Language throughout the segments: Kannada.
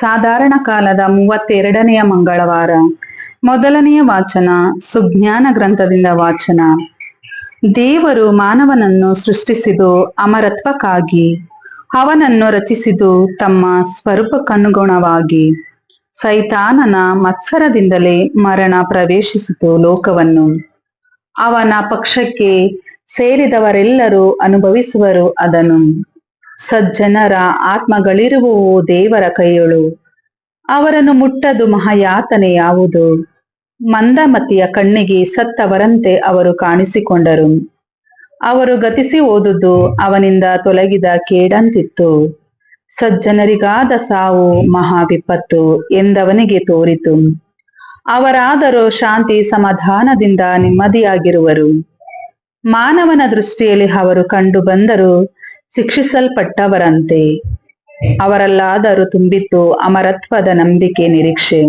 ಸಾಧಾರಣ ಕಾಲದ ಮೂವತ್ತೆರಡನೆಯ ಮಂಗಳವಾರ. ಮೊದಲನೆಯ ವಾಚನ, ಸುಜ್ಞಾನ ಗ್ರಂಥದಿಂದ ವಾಚನ. ದೇವರು ಮಾನವನನ್ನು ಸೃಷ್ಟಿಸಿದು ಅಮರತ್ವಕ್ಕಾಗಿ, ಅವನನ್ನು ರಚಿಸಿದು ತಮ್ಮ ಸ್ವರೂಪಕ್ಕನುಗುಣವಾಗಿ. ಸೈತಾನನ ಮತ್ಸರದಿಂದಲೇ ಮರಣ ಪ್ರವೇಶಿಸಿತು ಲೋಕವನ್ನು. ಅವನ ಪಕ್ಷಕ್ಕೆ ಸೇರಿದವರೆಲ್ಲರೂ ಅನುಭವಿಸುವರು ಅದನ್ನು ಸಜ್ಜನರ ಆತ್ಮಗಳಿರುವವು ದೇವರ ಕೈಯೊಳು. ಅವರನ್ನು ಮುಟ್ಟದು ಮಹಾಯಾತನೆ ಯಾವುದು? ಮಂದಮತಿಯ ಕಣ್ಣಿಗೆ ಸತ್ತವರಂತೆ ಅವರು ಕಾಣಿಸಿಕೊಂಡರು. ಅವರು ಗತಿಸಿ ಓದುದು ಅವನಿಂದ ತೊಲಗಿದ ಕೇಡಂತಿತ್ತು. ಸಜ್ಜನರಿಗಾದ ಸಾವು ಮಹಾ ವಿಪತ್ತು ಎಂದವನಿಗೆ ತೋರಿತು. ಅವರಾದರೂ ಶಾಂತಿ ಸಮಾಧಾನದಿಂದ ನೆಮ್ಮದಿಯಾಗಿರುವರು. ಮಾನವನ ದೃಷ್ಟಿಯಲ್ಲಿ ಅವರು ಕಂಡು ಬಂದರು ಶಿಕ್ಷಿಸಲ್ಪಟ್ಟವರಂತೆ. ಅವರಲ್ಲಾದರೂ ತುಂಬಿತ್ತು ಅಮರತ್ವದ ನಂಬಿಕೆ ನಿರೀಕ್ಷೆ.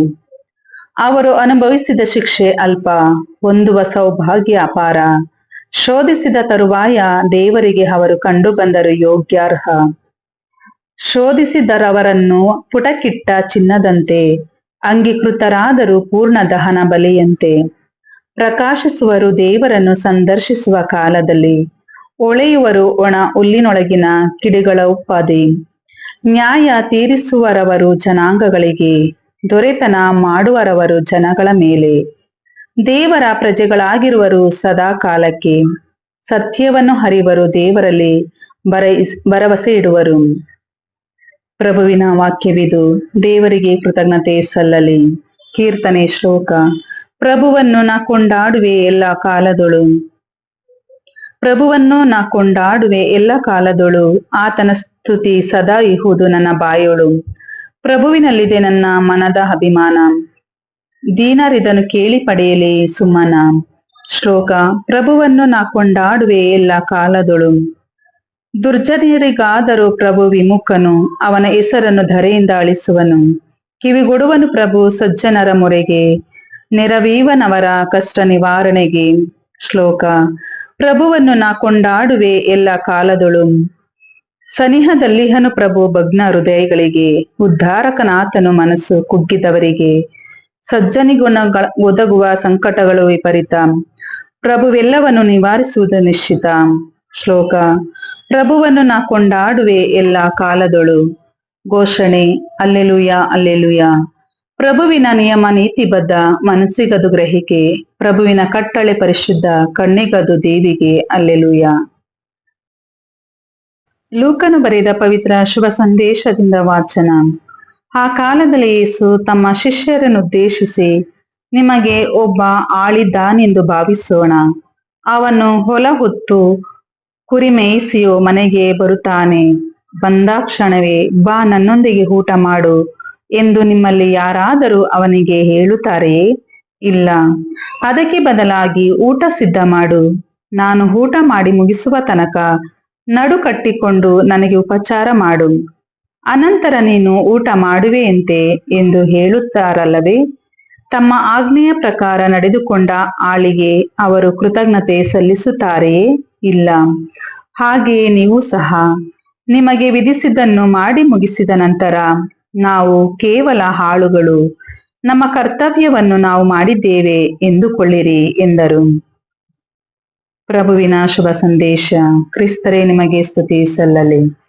ಅವರು ಅನುಭವಿಸಿದ ಶಿಕ್ಷೆ ಅಲ್ಪ, ಹೊಂದುವ ಸೌಭಾಗ್ಯ ಅಪಾರ. ಶೋಧಿಸಿದ ತರುವಾಯ ದೇವರಿಗೆ ಅವರು ಕಂಡು ಬಂದರು ಯೋಗ್ಯಾರ್ಹ. ಶೋಧಿಸಿದರವರನ್ನು ಪುಟಕಿಟ್ಟ ಚಿನ್ನದಂತೆ, ಅಂಗೀಕೃತರಾದರೂ ಪೂರ್ಣ ದಹನ ಬಲಿಯಂತೆ. ಪ್ರಕಾಶಿಸುವರು ದೇವರನ್ನು ಸಂದರ್ಶಿಸುವ ಕಾಲದಲ್ಲಿ. ಒಳೆಯುವರು ಒಣ ಹುಲ್ಲಿನೊಳಗಿನ ಕಿಡಿಗಳ ಉಪಾದಿ ನ್ಯಾಯ ತೀರಿಸುವರವರು ಜನಾಂಗಗಳಿಗೆ, ದೊರೆತನ ಮಾಡುವರವರು ಜನಗಳ ಮೇಲೆ. ದೇವರ ಪ್ರಜೆಗಳಾಗಿರುವರು ಸದಾ ಕಾಲಕ್ಕೆ. ಸತ್ಯವನ್ನು ಹರಿವರು ದೇವರಲ್ಲಿ ಬರೈಸ್ ಭರವಸೆ ಇಡುವರು. ಪ್ರಭುವಿನ ವಾಕ್ಯವಿದು, ದೇವರಿಗೆ ಕೃತಜ್ಞತೆ ಸಲ್ಲಲಿ. ಕೀರ್ತನೆ ಶ್ಲೋಕ, ಪ್ರಭುವನ್ನು ನಾ ಕೊಂಡಾಡುವೆ ಎಲ್ಲ ಕಾಲದೊಳು. ಪ್ರಭುವನ್ನು ನಾ ಕೊಂಡಾಡುವೆ ಎಲ್ಲ ಕಾಲದೊಳು. ಆತನ ಸ್ತುತಿ ಸದಾ ಇಹುದು ನನ್ನ ಬಾಯೊಳು. ಪ್ರಭುವಿನಲ್ಲಿದೆ ನನ್ನ ಮನದ ಅಭಿಮಾನ. ದೀನರಿದನು ಕೇಳಿ ಪಡೆಯಲಿ ಸುಮ್ಮನ. ಶ್ಲೋಕ, ಪ್ರಭುವನ್ನು ನಾ ಕೊಂಡಾಡುವೆ ಎಲ್ಲ ಕಾಲದೊಳು. ದುರ್ಜನರಿಗಾದರೂ ಪ್ರಭು ವಿಮುಖನು. ಅವನ ಹೆಸರನ್ನು ಧರೆಯಿಂದ ಅಳಿಸುವನು. ಕಿವಿಗೊಡುವನು ಪ್ರಭು ಸಜ್ಜನರ ಮೊರೆಗೆ. ನೆರವೀವನವರ ಕಷ್ಟ ನಿವಾರಣೆಗೆ ಶ್ಲೋಕ ಪ್ರಭುವನ್ನು ನಾ ಕೊಂಡಾಡುವೆ ಎಲ್ಲ ಕಾಲದೊಳು. ಸನಿಹದಲ್ಲಿಹನು ಪ್ರಭು ಭಗ್ನ ಹೃದಯಗಳಿಗೆ ಉದ್ಧಾರಕನಾಥನು ಮನಸ್ಸು ಕುಗ್ಗಿದವರಿಗೆ. ಸಜ್ಜನಿಗುಣಗಳ ಒದಗುವ ಸಂಕಟಗಳು ವಿಪರೀತ. ಪ್ರಭುವೆಲ್ಲವನ್ನು ನಿವಾರಿಸುವುದು ನಿಶ್ಚಿತ. ಶ್ಲೋಕ, ಪ್ರಭುವನ್ನು ನಾ ಕೊಂಡಾಡುವೆ ಎಲ್ಲ ಕಾಲದೊಳು. ಘೋಷಣೆ, ಅಲ್ಲೆಲುಯ ಅಲ್ಲೆಲುಯ. ಪ್ರಭುವಿನ ನಿಯಮ, ನೀತಿಬದ್ಧ ಮನಸ್ಸಿಗದು ಗ್ರಹಿಕೆ, ಪ್ರಭುವಿನ ಕಟ್ಟಳೆ ಪರಿಶುದ್ಧ ಕಣ್ಣಿಗದು ದೇವಿಗೆ, ಅಲ್ಲೆಲುಯ. ಲೂಕನು ಬರೆದ ಪವಿತ್ರ ಶುಭ ಸಂದೇಶದಿಂದ ವಾಚನ. ಆ ಕಾಲದಲ್ಲಿ ಯೇಸು ತಮ್ಮ ಶಿಷ್ಯರನ್ನು ಉದ್ದೇಶಿಸಿ, ನಿಮಗೆ ಒಬ್ಬ ಆಳಿದ್ದಾನೆಂದು ಭಾವಿಸೋಣ. ಅವನು ಹೊಲ ಹೊತ್ತು ಕುರಿ ಮೇಯಿಸಿಯೋ ಮನೆಗೆ ಬರುತ್ತಾನೆ. ಬಂದಾಕ್ಷಣವೇ ಬಾ ನನ್ನೊಂದಿಗೆ ಊಟ ಮಾಡು. ಎಂದು ನಿಮ್ಮಲ್ಲಿ ಯಾರಾದರೂ ಅವನಿಗೆ ಹೇಳುತ್ತಾರೆಯೇ? ಇಲ್ಲ. ಅದಕ್ಕೆ ಬದಲಾಗಿ ಊಟ ಸಿದ್ಧ ಮಾಡು. ನಾನು ಊಟ ಮಾಡಿ ಮುಗಿಸುವ ತನಕ ನಡು ಕಟ್ಟಿಕೊಂಡು ನನಗೆ ಉಪಚಾರ ಮಾಡು. ಅನಂತರ ನೀನು ಊಟ ಮಾಡುವೆಯಂತೆ ಎಂದು ಹೇಳುತ್ತಾರಲ್ಲವೇ? ತಮ್ಮ ಆಜ್ಞೆಯ ಪ್ರಕಾರ ನಡೆದುಕೊಂಡ ಆಳಿಗೆ ಅವರು ಕೃತಜ್ಞತೆ ಸಲ್ಲಿಸುತ್ತಾರೆಯೇ? ಇಲ್ಲ. ಹಾಗೆಯೇ ನೀವು ಸಹ. ನಿಮಗೆ ವಿಧಿಸಿದ್ದನ್ನು ಮಾಡಿ ಮುಗಿಸಿದ ನಂತರ ನಾವು ಕೇವಲ ಹಾಳುಗಳು. ನಮ್ಮ ಕರ್ತವ್ಯವನ್ನು ನಾವು ಮಾಡಿದ್ದೇವೆ ಎಂದುಕೊಳ್ಳಿರಿ ಎಂದರು. ಪ್ರಭುವಿನ ಶುಭ ಸಂದೇಶ, ಕ್ರಿಸ್ತರೇ, ನಿಮಗೆ ಸ್ತುತಿ ಸಲ್ಲಲಿ.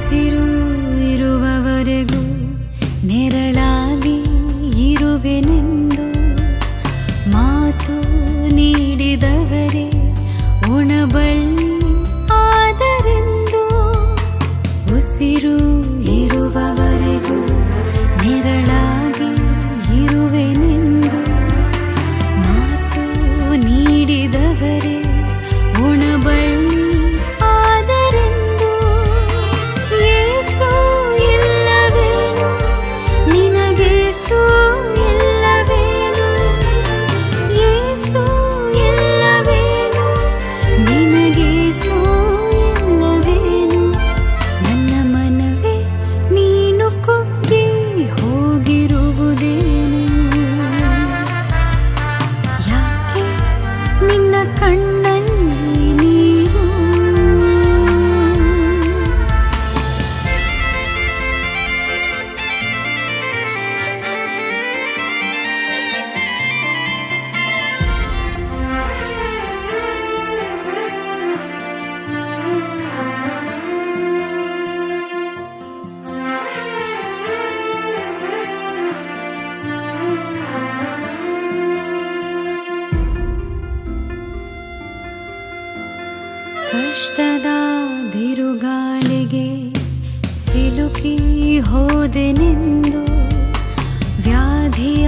ಹಸಿರು ಇರುವವರೆಗೂ ನೆರಳಾಗಿ ಇರುವೆನೆಂದು ಮಾತು ನೀಡಿದವರೇ ಉಣಬಳ್ಳಿ ಆದರೆಂದು ಉಸಿರು ಇರುವವ ಕಷ್ಟದ ಬಿರುಗಾಳಿಗೆ ಸಿಲುಕಿ ಹೋದೆನೆಂದು ವ್ಯಾಧಿಯ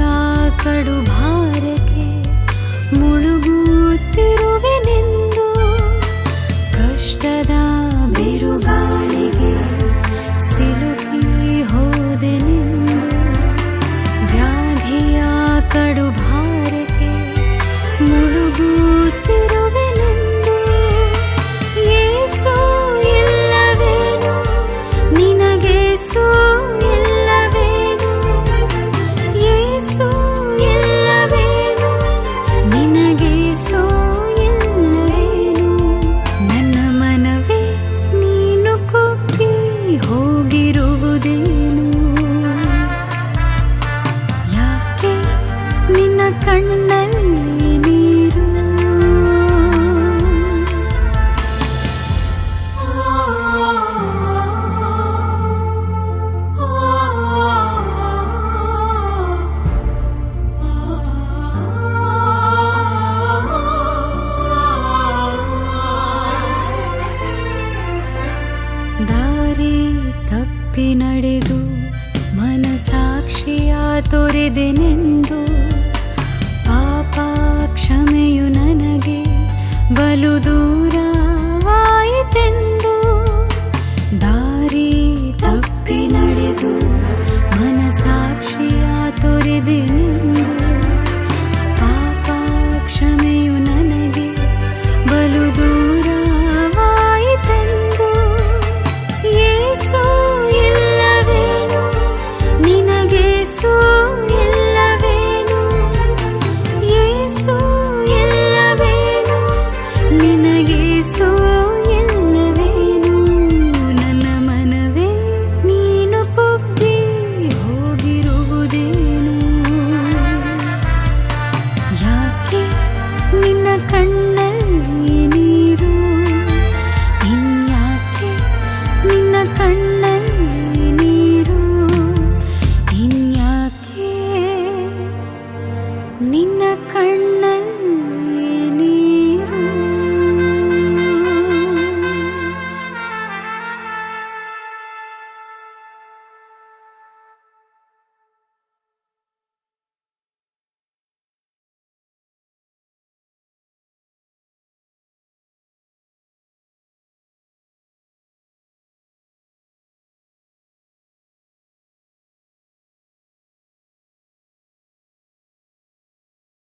ಕಡು ಕಡುಭಾರಕ್ಕೆ ಮುಳುಗುತ್ತಿರುವೆನೆಂದು ಕಷ್ಟದ ನಡೆದು ಮನಸಾಕ್ಷಿಯ ತೊರೆದೆನೆಂದು ಪಾಪ ಕ್ಷಮೆಯು ನನಗೆ ಬಲು ದೂರ